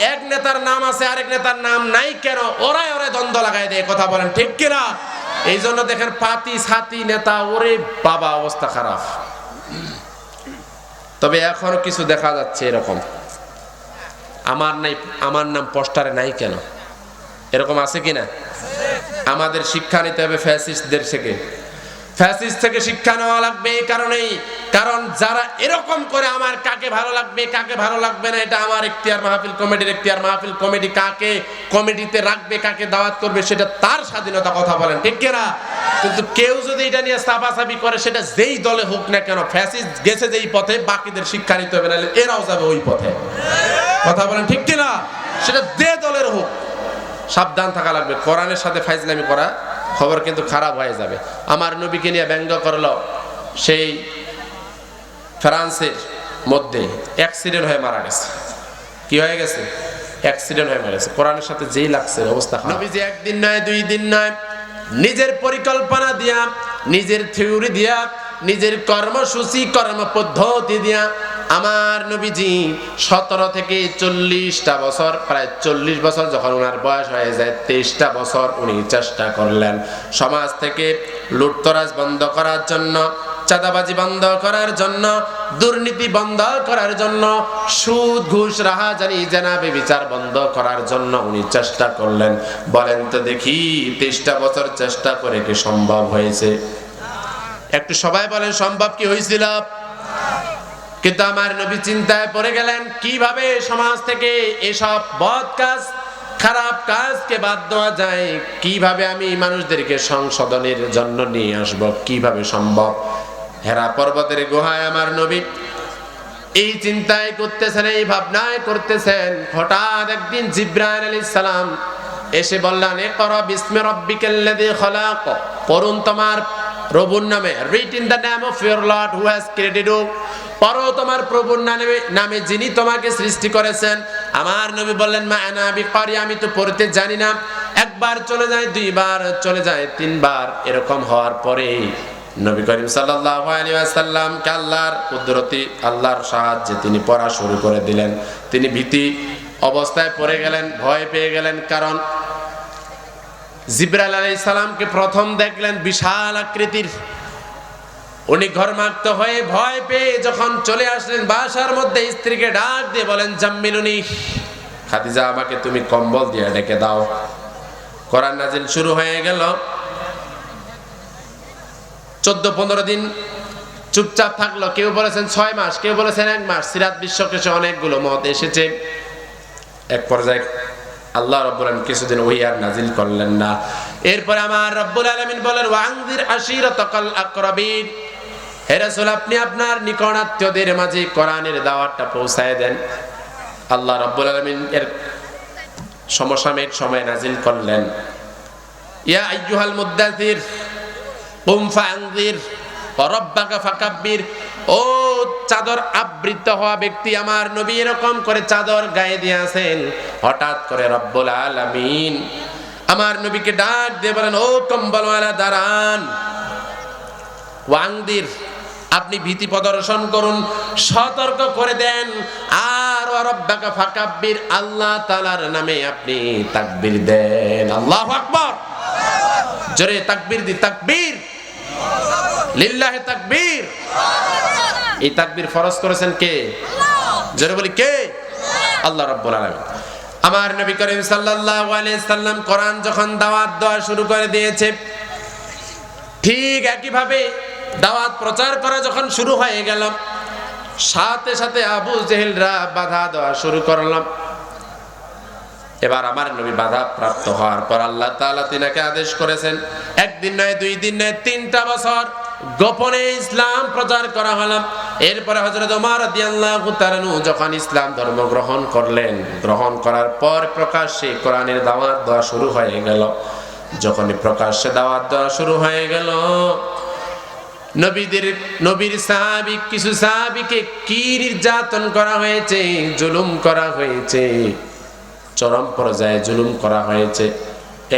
এক নেতার নাম আছে, আরেক নেতার নাম নাই কেন? ওরাই ওরাই দ্বন্দ্ব লাগাই দেয়, কথা বলেন ঠিক কিনা? এই জন্য দেখেন পাতি ছাতি নেতা, ওরে বাবা, অবস্থা খারাপ। তবে এখনও কিছু দেখা যাচ্ছে এরকম। আমার নাই, আমার নাম পোস্টারে নাই কেন? এরকম আছে কিনা? আমাদের শিক্ষা নিতে হবে ফ্যাসিস্টদের থেকে। ফ্যাসিস্ট থেকে শিক্ষা নেওয়া লাগবে এই কারণেই। কারণ যারা এরকম করে আমার কাকে ভালো লাগবে, কাকে ভালো লাগবে না, এটা আমার এখতিয়ার মাহফিল কমিটির এখতিয়ার। মাহফিল কমিটি কাকে কমিটিতে রাখবে, কাকে দাওয়াত করবে, সেটা তার স্বাধীনতা কথা বলেন, ঠিক কিনা? কিন্তু কেউ যদি এটা নিয়ে সাফাসাফি করে, সেটা যেই দলে হোক না কেন, ফ্যাসিস্ট গেছে যেই পথে, বাকিদের শিক্ষা নিতে হবে, নাহলে এরাও যাবে ওই পথে। কথা বলেন, ঠিক কিনা? সেটা দে দলের হোক, সাবধান থাকা লাগবে। কোরআনের সাথে ফাইজলামি করা খবর কিন্তু খারাপ হয়ে যাবে। আমার নবীকে নিয়ে ব্যঙ্গ করল সেই ফ্রান্সের মধ্যে অ্যাক্সিডেন্ট হয়ে মারা গেছে। কি হয়ে গেছে? অ্যাক্সিডেন্ট হয়ে মারা গেছে। কোরআনের সাথে যেই লাগছে অবস্থা নবী যে একদিন নয়, দুই দিন নয়, নিজের পরিকল্পনা দিয়া, নিজের থিওরি দিয়া নিজের কর্মসূচি কর্ম পদ্ধতি দিয়া আমার নবীজি সতেরো থেকে চল্লিশটা বছর, প্রায় চল্লিশ বছর যখন ওনার বয়স হয়ে যায়, তেইশটা বছর উনি চেষ্টা করলেন সমাজ থেকে লুটতরাজ বন্ধ করার জন্য, চাঁদাবাজি বন্ধ করার জন্য, দুর্নীতি বন্ধ করার জন্য, সুদ, ঘুষ, রাহাজানি জেনাবে বিচার বন্ধ করার জন্য উনি চেষ্টা করলেন। বলেন তো দেখি, তেইশটা বছর চেষ্টা করে কি সম্ভব হয়েছে? একটু সবাই বলেন, সম্ভব কি হয়েছিল? কিন্তু আমার নবী চিন্তায় পড়ে গেলেন, কীভাবে সমাজ থেকে এসব বদ কাজ, খারাপ কাজকে বাদ দেওয়া যায়? কীভাবে আমি মানুষদেরকে সংশোধনের জন্য নিয়ে আসব? কীভাবে সম্ভব? হেরা পর্বতের গুহায় আমার নবী এই চিন্তায় করতেছেন, এই ভাবনায় করতেছেন। হঠাৎ একদিন জিব্রাইল আলাইহিস সালাম এসে বললেন, এ কর বিস্মে রব্বিকাল্লাযী খলাক, পড়ুন তোমার প্রভুর নামে read in the name of your lord who has created you পড়ো তোমার প্রভুর নামে নামে যিনি তোমাকে সৃষ্টি করেছেন। আমার নবী বললেন, মা আনা বিকারি, আমি তো পড়তে জানি না। একবার চলে যায়, দুইবার চলে যায়, তিনবার এরকম হওয়ার পরে নবী করিম সাল্লাল্লাহু আলাইহি ওয়াসাল্লাম কে আল্লাহর কুদরতি, আল্লাহর সাহায্যে তিনি পড়া শুরু করে দিলেন। তিনি ভীতি অবস্থায় পড়ে গেলেন, ভয় পেয়ে গেলেন, কারণ জিব্রাইল আলাইহিস সালামকে প্রথম দেখলেন বিশাল আকৃতির। উনি ঘরমাক্ত হয়ে ভয় পেয়ে যখন চলে আসলেন বাসার মধ্যে, স্ত্রীকে ডাক দিয়ে বলেন জাম্মিলুনি খাদিজা আমাকে তুমি কম্বল দিয়ে ডেকে দাও। কোরআন নাজিল শুরু হয়ে গেল। চোদ্দ পনেরো দিন চুপচাপ থাকল। কেউ বলেছেন ছয় মাস, কেউ বলেছেন এক মাস। সিরাত বিশ্বকেশে অনেকগুলো মত এসেছে। এক পর্যায়ে আল্লাহ রব্বুল আলমিন কিছুদিন ওই আর নাজিল করলেন না। এরপরে আমার রব্বুল আলমিন বলেন ওয়াংদির আশির তকাল আকরাবিন। হে রাসূল, আপনি আপনার নিকট আত্মীয়দের মাঝে কোরআনের দাওয়াতটা পৌঁছায় দেন। আল্লাহ রব্বুল আলমিন এর সমসাময়িক সময় নাজিল করলেন। ইয়া আইয়ুহাল মুদ্দাসির কুম ফাআনজির রব্বাকা ফাকাব্বির। ও চাদর আবৃত হওয়া ব্যক্তি আমার নবী এরকম করে চাদর গায়ে দিয়ে আছেন। হঠাৎ করে রব্বুল আলামিন আমার নবীকে ডাক দিয়ে বলেন, ও কম্বলওয়ালা, দাঁড়ান। ওয়াংদির, আপনি ভীতি প্রদর্শন করুন, সতর্ক করে দেন। আর রব্বাকা ফাকাব্বির, আল্লাহ তাআলার নামে আপনি তাকবীর দেন। আল্লাহু আকবার। জোরে তাকবীর দি, তাকবীর। লিল্লাহে তাকবীর। এই তাকবীর ফরজ করেছেন কে? জোরে বলি কে? আল্লাহ রাব্বুল আলামিন। আমার নবী করিম সাল্লাল্লাহু আলাইহি সাল্লাম কোরআন যখন দাওয়াত দেওয়া শুরু করে দিয়েছে ঠিক একই ভাবে দাওয়াত প্রচার করা যখন শুরু হয়ে গেল সাথে সাথে আবু জেহেলরা বাধা দেওয়া শুরু করলাম এবার আমার নবী বাধা প্রাপ্ত হওয়ার পর আল্লাহ তাআলা তিনাকে আদেশ করেছেন একদিন নয় দুই দিন নয় তিনটা বছর গোপনে ইসলাম প্রচার করা হলো। এরপরে হজরত ওমর রাদিয়াল্লাহু তাআলা যখন ইসলাম ধর্ম গ্রহণ করলেন, গ্রহণ করার পর প্রকাশ্যে কোরআনের দাওয়াত দেওয়া শুরু হয়ে গেল। যখনই প্রকাশ্যে দাওয়াত দেওয়া শুরু হয়ে গেল, নবীদের, নবীর সাহাবি, কিছু সাহাবিকে কি নির্যাতন করা হয়েছে, জুলুম করা হয়েছে, চরম পর্যায়ে জুলুম করা হয়েছে।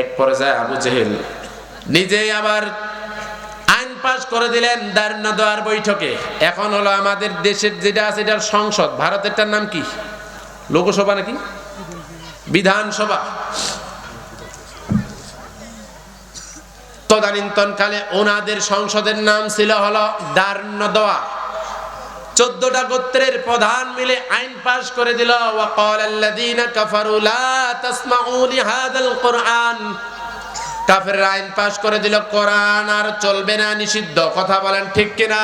এক পর্যায়ে আবু জেহেল নিজেই আবার পাশ করে দিলেন দারুণ দেওয়ার বৈঠকে। এখন হলো আমাদের দেশের যেটা আছে এটার সংসদ। ভারতেরটার নাম কি? লোকসভা নাকি? বিধানসভা। তদানীন্তনকালে ওনাদের সংসদের নাম ছিল হলো দারনদোয়া চোদ্দটা গোত্রের প্রধান মিলে আইন পাশ করে দিল। ওয়াকাল আল্লাযীনা কাফারু লা তাসমাউ কুরআন। কাফেররা আইন পাশ করে দিল, কোরআন আর চলবে না, নিষিদ্ধ। কথা বলেন ঠিক কিনা?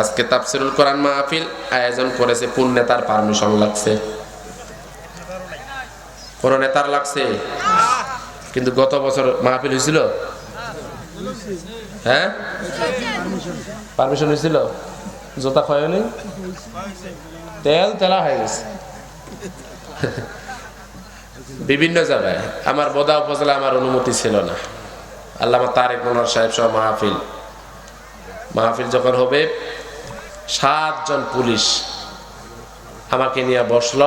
আজকে তাফসিরুল কোরআন মাহফিল আয়োজন করেছে, কোন নেতার পারমিশন লাগছে? কোন নেতার লাগছে? কিন্তু গত বছর মাহফিল হয়েছিল? হ্যাঁ? পারমিশন হয়েছিল? জোতা নেই তেল তেলা হয়ে গেছে। বিভিন্ন জায়গায়। আমার বোদা উপজেলা আমার অনুমতি ছিল না। আল্লামা তারেক মনোয়ার সাহেব সহ মাহফিল। মাহফিল যখন হবে, সাতজন পুলিশ আমাকে নিয়ে বসল।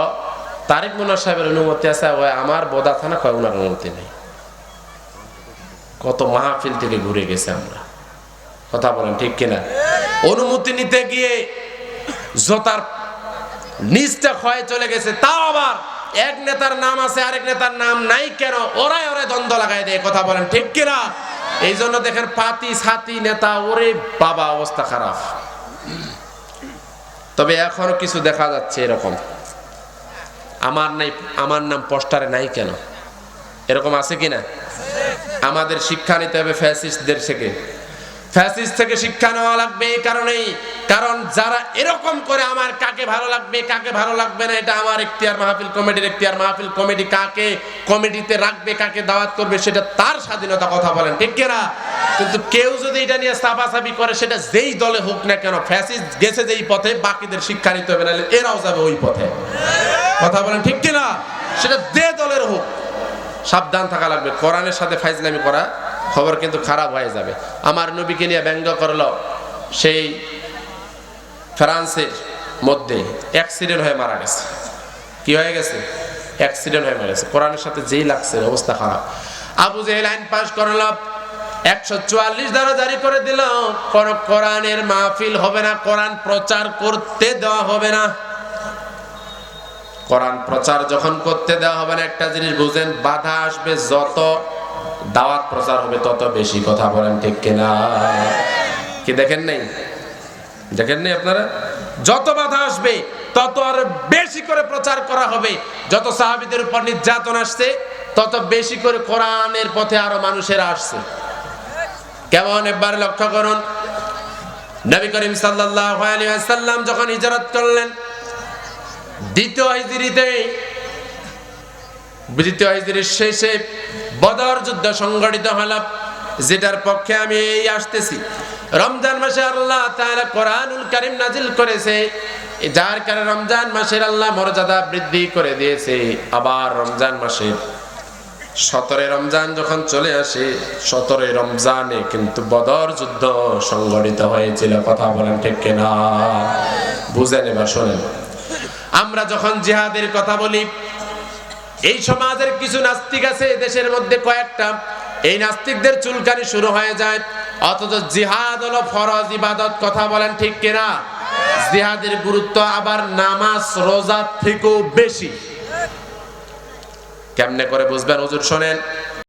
তারেক মনোয়ার সাহেবের অনুমতি আছে আমার বোদা থানা কয় ওনার অনুমতি নেই। কত মাহফিল থেকে ঘুরে গেছে আমরা। কথা বলেন ঠিক কিনা? অনুমতি নিতে গিয়ে জোতার নিচটা ক্ষয়ে চলে গেছে, তাও আবার এক নেতার নাম আছে, আরেক নেতার নাম নাই কেন? ওরাই ওরাই দ্বন্দ্ব লাগাই দেয়, কথা বলেন ঠিক কিনা? এই জন্য দেখেন পাতি ছাতি নেতা, ওরে বাবা, অবস্থা খারাপ। তবে এখনও কিছু দেখা যাচ্ছে এরকম। আমার নাই, আমার নাম পোস্টারে নাই কেন? এরকম আছে কিনা? আমাদের শিক্ষা নিতে হবে ফ্যাসিস্টদের থেকে। ফ্যাসিস্ট থেকে শিক্ষা নেওয়া লাগবে এই কারণেই। কারণ যারা এরকম করে আমার কাকে ভালো লাগবে, কাকে ভালো লাগবে না, এটা আমার এখতিয়ার মাহফিল কমিটির এখতিয়ার। মাহফিল কমিটি কাকে কমিটিতে রাখবে, কাকে দাওয়াত করবে, সেটা তার স্বাধীনতা কথা বলেন, ঠিক কিনা? কিন্তু কেউ যদি এটা নিয়ে সাফাসাফি করে, সেটা যেই দলে হোক না কেন, ফ্যাসিস্ট গেছে যেই পথে, বাকিদের শিক্ষা নিতে হবে, নাহলে এরাও যাবে ওই পথে। কথা বলেন, ঠিক কিনা? সেটা যে দলের হোক, সাবধান থাকা লাগবে। কোরআনের সাথে ফাইজলামি করা খবর কিন্তু খারাপ হয়ে যাবে। আমার নবীকে নিয়ে ব্যঙ্গ করল সেই ফ্রান্সের মধ্যে অ্যাক্সিডেন্ট হয়ে মারা গেছে। কি হয়ে গেছে? অ্যাক্সিডেন্ট হয়ে মারা গেছে। কোরআনের সাথে যেই লাগছে, অবস্থা খারাপ। আবু জেহেল আইন পাশ করল, একশো চুয়াল্লিশ দ্বারা জারি করে দিল কোন কোরআনের মাহফিল হবে না, কোরআন প্রচার করতে দেওয়া হবে না। কোরআন প্রচার যখন করতে দেওয়া হবে না, একটা জিনিস বুঝেন, বাধা আসবে যত দাওয়াত প্রচার হবে, তত বেশি কথা বলেন, ঠিক কিনা? কি দেখেন নাই? দেখেন নাই আপনারা? যত বাধা আসবে, তত আর বেশি করে প্রচার করা হবে। যত সাহাবিদের উপর নির্যাতন আসছে, তত বেশি করে কোরআনের পথে আরও মানুষেরা আসছে। কেমন? একবার লক্ষ্য করুন। নবী করিম সাল্লাল্লাহু আলাইহি ওয়াসাল্লাম যখন হিজরত করলেন, দ্বিতীয় হিজরিতে, দ্বিতীয় হিজরির শেষে বদর যুদ্ধ সংগঠিত হল যেটার পক্ষে আমি এই আসতেছি। রমজান মাসে আল্লাহ তাআলা কোরআনুল কারীম নাজিল করেছে, যার কারণে রমজান মাসের আল্লাহ মর্যাদা বৃদ্ধি করে দিয়েছে। আবার রমজান মাসে সতেরোই রমজান যখন চলে আসে, সতেরোই রমজানে কিন্তু বদর যুদ্ধ সংগঠিত হয়েছিল। কথা বলেন ঠিক কিনা? বুঝেন এবার শোনেন। আমরা যখন জিহাদের কথা বলি এই সমাজের কিছু নাস্তিক আছে, দেশের মধ্যে কয়েকটা। এই নাস্তিকদের চুলকানি শুরু হয়ে যায়। অথচ জিহাদ হলো ফরজ ইবাদত, কথা বলেন ঠিক কিনা? জিহাদের গুরুত্ব আবার নামাজ, রোজা থেকেও বেশি। কেমনে করে বুঝবেন? হুজুর শোনেন